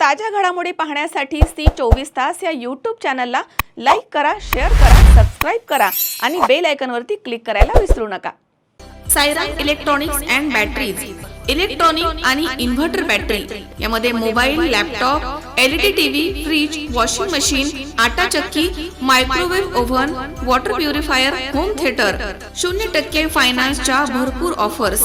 ताज्या घडामोडी पाहण्यासाठी सी चोवीस तास या यूट्यूब चॅनलला लाईक करा शेअर करा सबस्क्राईब करा आणि बेल आयकॉनवरती क्लिक करायला विसरू नका. Sairam electronics and batteries electronic आणि इन्व्हर्टर बॅटरी यामध्ये mobile laptop LED TV fridge washing machine आटा चक्की microwave oven water purifier home theatre शून्य टक्के फायनान्सच्या भरपूर ऑफर्स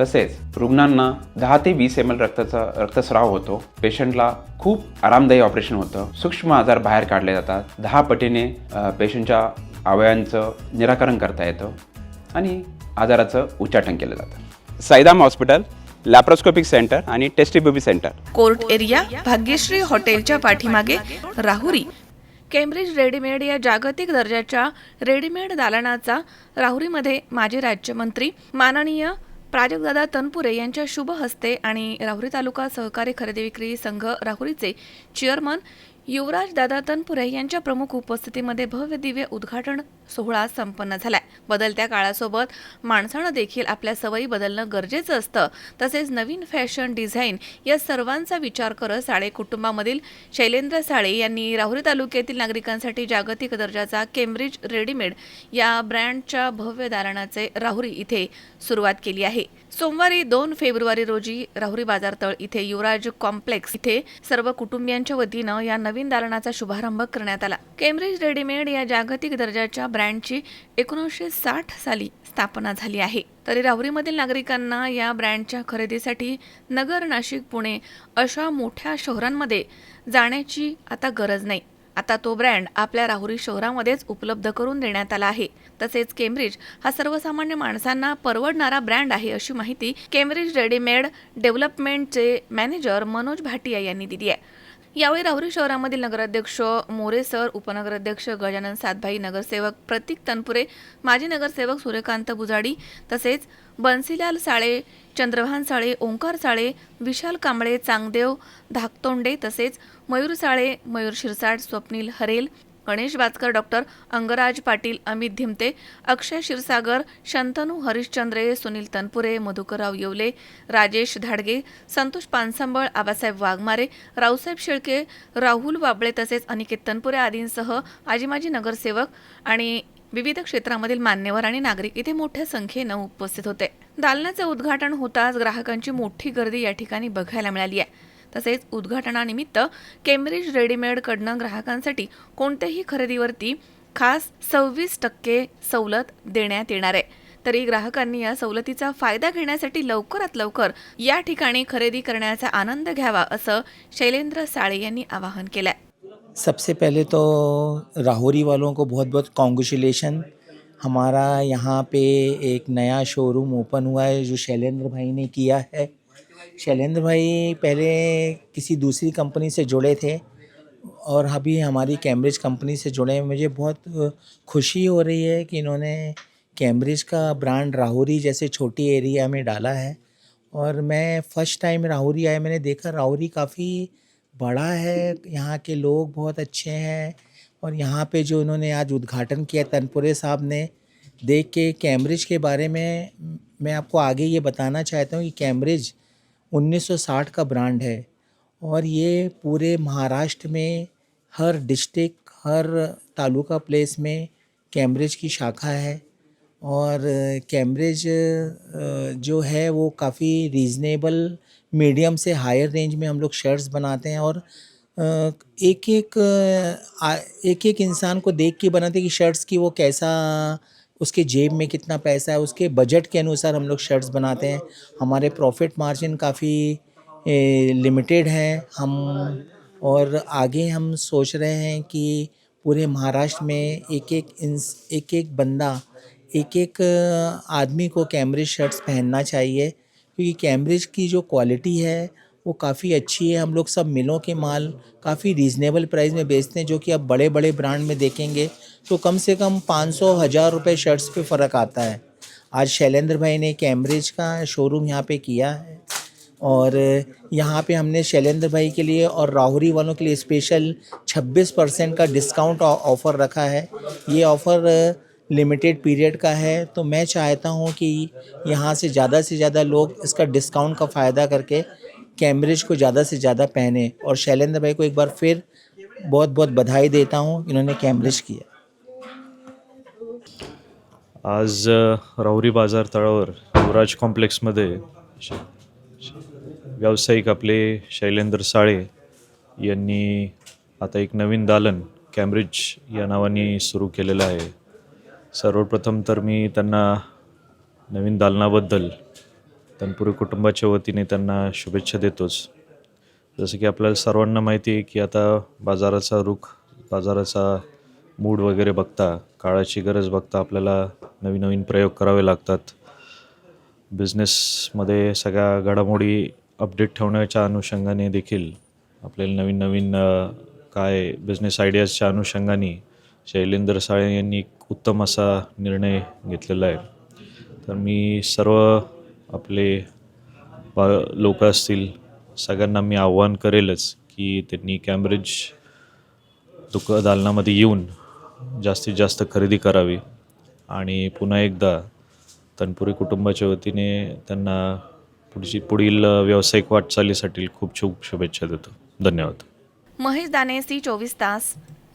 तसेच रुग्णांना दहा ते वीस एम एल रक्ताचा रक्तस्राव होतो. पेशंटला खूप आरामदायी ऑपरेशन होतं. सूक्ष्म आजार बाहेर काढले जातात. दहा पटीने पेशंटच्या अवयवांचं निराकरण करता येतं आणि आजाराचं उच्चाटन केलं जातं. साईदाम हॉस्पिटल लॅप्रोस्कोपिक सेंटर आणि test tube baby centre. Court area Bhagyashree हॉटेलच्या पाठीमागे राहुरी. केम्ब्रिज रेडीमेड या जागतिक दर्जाच्या रेडीमेड दालनाचा राहुरीमध्ये माजी राज्यमंत्री माननीय प्राजक्तदादा तनपुरे यांच्या शुभ हस्ते आणि राहुरी तालुका सहकारी खरेदी विक्री संघ राहुरीचे चेअरमन युवराज दादा तनपुरे यांच्या प्रमुख उपस्थितीमध्ये भव्य दिव्य उद्घाटन सोहळा संपन्न झालाय. बदलत्या काळासोबत माणसानं देखील आपल्या सवयी बदलणं गरजेचं असतं. तसेच नवीन फॅशन डिझाईन या सर्वांचा विचार करत साळे कुटुंबामधील शैलेंद्र साळे यांनी राहुरी तालुक्यातील नागरिकांसाठी जागतिक दर्जाचा केम्ब्रिज रेडीमेड या ब्रँडच्या भव्य दालनाचे राहुरी इथे सुरुवात केली आहे. सोमवारी दोन फेब्रुवारी रोजी राहुरी बाजारतळ इथे युवराज कॉम्प्लेक्स इथे सर्व कुटुंबियांच्या वतीनं या नवीन दालनाचा शुभारंभ करण्यात आला. केम्ब्रिज रेडीमेड या जागतिक दर्जाच्या ब्रँडची एकोणीसशे साठ साली स्थापना झाली आहे. तरी राहुरीमधील नागरिकांना या ब्रँडच्या खरेदीसाठी नगर नाशिक पुणे अशा मोठ्या शहरांमध्ये जाण्याची आता गरज नाही. आता तो ब्रँड आपल्या राहुरी शहरामध्येच उपलब्ध करून देण्यात आला आहे. तसेच केम्ब्रिज हा सर्वसामान्य माणसांना परवडणारा ब्रँड आहे अशी माहिती केम्ब्रिज रेडीमेड डेव्हलपमेंटचे मॅनेजर मनोज भाटिया यांनी दिली आहे. यावेळी राहुरी शहरामधील नगराध्यक्ष मोरे सर उपनगराध्यक्ष गजानन सातभाई नगरसेवक प्रतीक तनपुरे माजी नगरसेवक सूर्यकांत बुजाडी तसेच बन्सीलाल साळे चंद्रभान साळे ओंकार साळे विशाल कांबळे चांगदेव धाकतोंडे तसेच मयूर साळे मयूर शिरसाट स्वप्नील हरेल गणेश वाचकर डॉक्टर अंगराज पाटील अमित धिमते अक्षय क्षीरसागर शंतनू हरिश्चंद्रे सुनील तनपुरे मधुकरराव येवले राजेश धाडगे संतोष पानसंबळ आबासाहेब वाघमारे रावसाहेब शेळके राहुल वाबळे तसेच अनिकेत तनपुरे आदींसह आजी माजी नगरसेवक आणि विविध क्षेत्रामधील मान्यवर आणि नागरिक इथे मोठ्या संख्येनं उपस्थित होते. दालनाचे उद्घाटन होताच ग्राहकांची मोठी गर्दी या ठिकाणी बघायला मिळाली आहे. तसेच उद्घाटनानिमित्त केम्ब्रिज रेडीमेडकडनं ग्राहकांसाठी कोणत्याही खरेदीवरती खास सव्वीस टक्के सवलत देण्यात येणार आहे. तरी ग्राहकांनी या सवलतीचा फायदा घेण्यासाठी लवकरात लवकर या ठिकाणी खरेदी करण्याचा आनंद घ्यावा असं शैलेंद्र साळे यांनी आवाहन केलंय. सबसे पहले तो राहुरी वालों को बहुत बहुत कॉन्ग्रेचुलेशन हमारा यहाँ पे एक नया शोरूम ओपन हुआ है जो शैलेंद्र भाई ने किया है। शैलेंद्र भाई पहले किसी दूसरी कंपनी से जुड़े थे और अभी हमारी कैम्ब्रिज कंपनी से जुड़े हैं। मुझे बहुत खुशी हो रही है कि इन्होंने कैम्ब्रिज का ब्रांड राहुरी जैसे छोटी एरिया में डाला है और मैं फ़र्स्ट टाइम राहुरी आया। मैंने देखा राहुरी काफ़ी बड़ा है, यहाँ के लोग बहुत अच्छे हैं और यहाँ पे जो उन्होंने आज उद्घाटन किया तनपुरे साहब ने, देख के कैम्ब्रिज के बारे में मैं आपको आगे ये बताना चाहता हूँ कि कैम्ब्रिज 1960 का ब्रांड है और ये पूरे महाराष्ट्र में हर डिस्ट्रिक्ट, हर तालुका प्लेस में कैम्ब्रिज की शाखा है और कैम्ब्रिज जो है वो काफ़ी रीज़नेबल मीडियम से हायर रेंज में हम लोग शर्ट्स बनाते हैं और एक एक एक एक इंसान को देख के बनाते हैं कि शर्ट्स की वो कैसा उसके जेब में कितना पैसा है, उसके बजट के अनुसार हम लोग शर्ट्स बनाते हैं। हमारे प्रॉफिट मार्जिन काफ़ी लिमिटेड है। हम, और आगे हम सोच रहे हैं कि पूरे महाराष्ट्र में एक एक इंस एक एक बंदा एक एक आदमी को कैम्ब्रिज शर्ट्स पहनना चाहिए। क्योंकि कैम्ब्रिज की जो क्वालिटी है वो काफ़ी अच्छी है। हम लोग सब मिलों के माल काफ़ी रीज़नेबल प्राइस में बेचते हैं, जो कि आप बड़े बड़े ब्रांड में देखेंगे तो कम से कम पाँच सौ, हज़ार रुपये शर्ट्स पे फ़र्क आता है। आज शैलेंद्र भाई ने कैम्ब्रिज का शोरूम यहाँ पे किया है और यहाँ पे हमने शैलेंद्र भाई के लिए और राहुरी वालों के लिए स्पेशल 26 परसेंट का डिस्काउंट ऑफ़र रखा है। ये ऑफ़र लिमिटेड पीरियड का है तो मैं चाहता हूँ कि यहाँ से ज़्यादा से ज़्यादा लोग इसका डिस्काउंट का फ़ायदा करके कैम्ब्रिज को ज़्यादा से ज़्यादा पहने और शैलेंद्र भाई को एक बार फिर बहुत बहुत बधाई देता हूँ इन्होंने कैम्ब्रिज किया। आज राहुरी बाजार तळावर युवराज कॉम्प्लेक्समध्ये व्यावसायिक आपले शैलेंद्र साळे यांनी आता एक नवीन दालन कॅम्ब्रिज या नावाने सुरू केलेलं आहे. सर्वप्रथम तर मी त्यांना नवीन दालनाबद्दल तनपुरी कुटुंबाच्या वतीने त्यांना शुभेच्छा देतोच. जसं की आपल्याला सर्वांना माहिती आहे की आता बाजाराचा रुख बाजाराचा मूड वगैरे बघता काळाची गरज बघता आपल्याला नवीन नवीन प्रयोग करावे लागतात. बिझनेसमध्ये सगळ्या घडामोडी अपडेट ठेवण्याच्या अनुषंगाने देखील आपल्याला नवीन नवीन काय बिझनेस आयडियाजच्या अनुषंगाने शैलेंद्र साळे यांनी उत्तम असा निर्णय घेतलेला आहे. तर मी सर्व आपले प लोक असतील सगळ्यांना मी आव्हान करेलच की त्यांनी कॅम्ब्रिज दुक दालनामध्ये येऊन जास्तीत जास्त खरेदी करावी. आणि पुन्हा एकदा तनपुरी कुटुंबाच्या वतीने त्यांना पुढची पुढील व्यावसायिक वाटचालीसाठी खूप खूप शुभेच्छा देतो. धन्यवाद. महेश दाने सी चोवीस तास.